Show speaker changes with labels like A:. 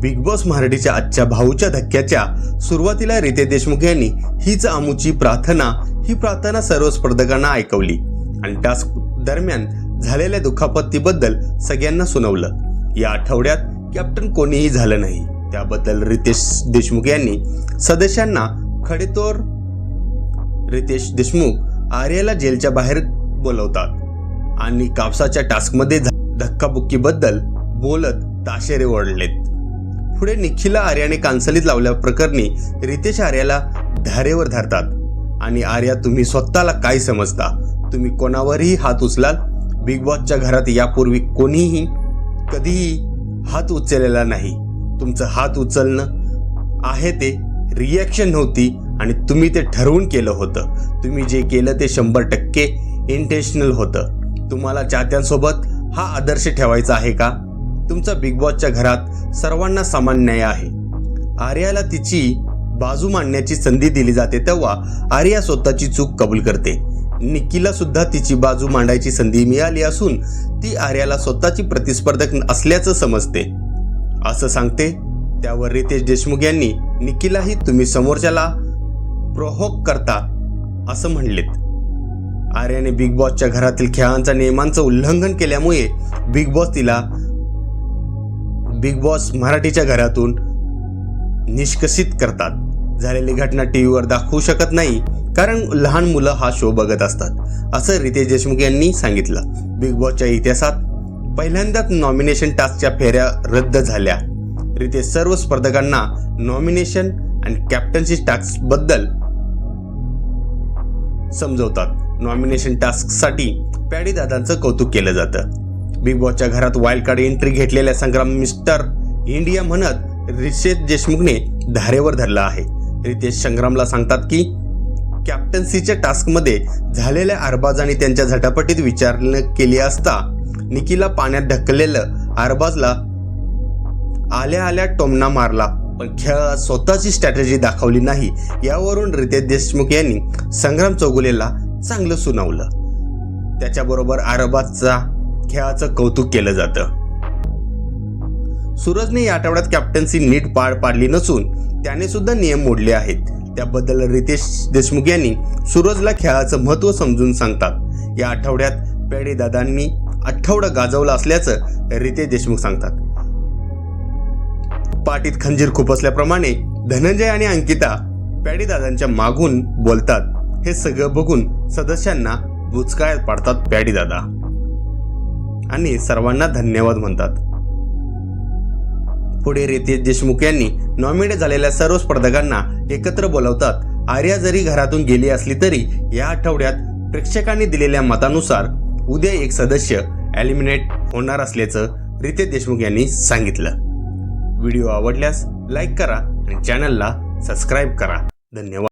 A: Big boss मराठीच्या आजच्या भाऊच्या धक्क्याच्या सुरुवातीला रिते देशमुख यांनी हीच आमूची प्रार्थना ही प्रार्थना सर्व स्पर्धकांना ऐकवली. आणि टास्क दरम्यान झालेल्या दुखापतीबद्दल सगळ्यांना सुनावलं. या आठवड्यात कॅप्टन कोणीही झालं नाही. त्याबद्दल रितेश देशमुख यांनी सदस्यांना खडेतोर रितेश देशमुख आर्याला जेलच्या बाहेर बोलवतात आणि कापसाच्या टास्कमध्ये धक्काबुक्कीबद्दल बोलत ताशेरे ओढलेत. पुढे निखिला आर्याने कांसलीत लावल्या प्रकरणी रितेश आर्याला धारेवर धरतात. आणि आर्या तुम्ही स्वतःला काय समजता? तुम्ही कोणावरही हात उचलाल? बिग बॉसच्या घरात यापूर्वी कोणीही कधीही हात उचललेला नाही. तुमचं हात उचलणं आहे ते रिॲक्शन नव्हती आणि तुम्ही ते ठरवून केलं होतं. तुम्ही जे केलं ते शंभर टक्के इंटेन्शनल होतं. तुम्हाला चाहत्यांसोबत हा आदर्श ठेवायचा आहे का? तुमचा बिग बॉसच्या घरात सर्वांना समान न्याय आहे. आर्याला तिची बाजू मांडण्याची संधी दिली जाते तेव्हा आर्या स्वतःची चूक कबूल करते. निकीला सुद्धा तिची बाजू मांडायची संधी मिळाली असून ती आर्याला स्वतःची प्रतिस्पर्धक असल्याचं समजते. असं सांगते त्यावर रितेश देशमुख यांनी निकीलाही तुम्ही समोरच्याला प्रोहोक करता असं म्हणलेत. आर्याने बिग बॉसच्या घरातील खेळांच्या नियमांचं उल्लंघन केल्यामुळे बिग बॉस तिला बिग बॉस मराठीच्या घरातून निष्कसित करतात. झालेली घटना टी व्हीवर दाखवू शकत नाही कारण लहान मुलं हा शो बघत असतात असं रितेश देशमुख यांनी सांगितलं. बिग बॉसच्या इतिहासात पहिल्यांदाच नॉमिनेशन टास्कच्या फेऱ्या रद्द झाल्या. रितेश सर्व स्पर्धकांना नॉमिनेशन आणि कॅप्टन्सी टास्कबद्दल समजवतात. नॉमिनेशन टास्कसाठी पॅडी दादांचं कौतुक केलं जातं. बिग बॉसच्या घरात वाईल्ड कार्ड एंट्री घेतलेल्या संग्राम मिस्टर इंडिया म्हणत रितेश देशमुखने धारेवर धरला आहे. रितेश संग्रामला सांगतात की कॅप्टन्सीच्या टास्कमध्ये झालेल्या अरबाज आणि त्यांच्या झटापटीत विचारणा केली असता निकीला पाण्यात ढकललेलं अरबाजला आल्या आल्या टोमना मारला. पण खेळात स्वतःची स्ट्रॅटेजी दाखवली नाही. यावरून रितेश देशमुख यांनी संग्राम चौगुलेला चांगलं सुनावलं. त्याच्याबरोबर अरबाजचा खेळाचं कौतुक केलं जातं. सूरजने या आठवड्यात कॅप्टन्सी नीट पार पाडली नसून त्याने सुद्धा नियम मोडले आहेत. त्याबद्दल रितेश देशमुख यांनी सूरजला खेळाचं महत्त्व समजून सांगतात. या आठवड्यात पेढे दादांनी आठवडा गाजवला असल्याचं रितेश देशमुख सांगतात. पाटीत खंजीर खुपसल्याप्रमाणे धनंजय आणि अंकिता पॅडीदादांच्या मागून बोलतात. हे सगळं बघून सदस्यांना बुचकाळ्यात पाडतात पॅडी दादा. आणि सर्वांना धन्यवाद म्हणतात. पुढे रितेश देशमुख यांनी नॉमिनेट झालेल्या सर्व स्पर्धकांना एकत्र बोलवतात. आर्या जरी घरातून गेली असली तरी या आठवड्यात प्रेक्षकांनी दिलेल्या मतानुसार उद्या एक सदस्य एलिमिनेट होणार असल्याचं रितेश देशमुख यांनी सांगितलं. व्हिडिओ आवडल्यास लाईक करा आणि चॅनलला सबस्क्राईब करा. धन्यवाद.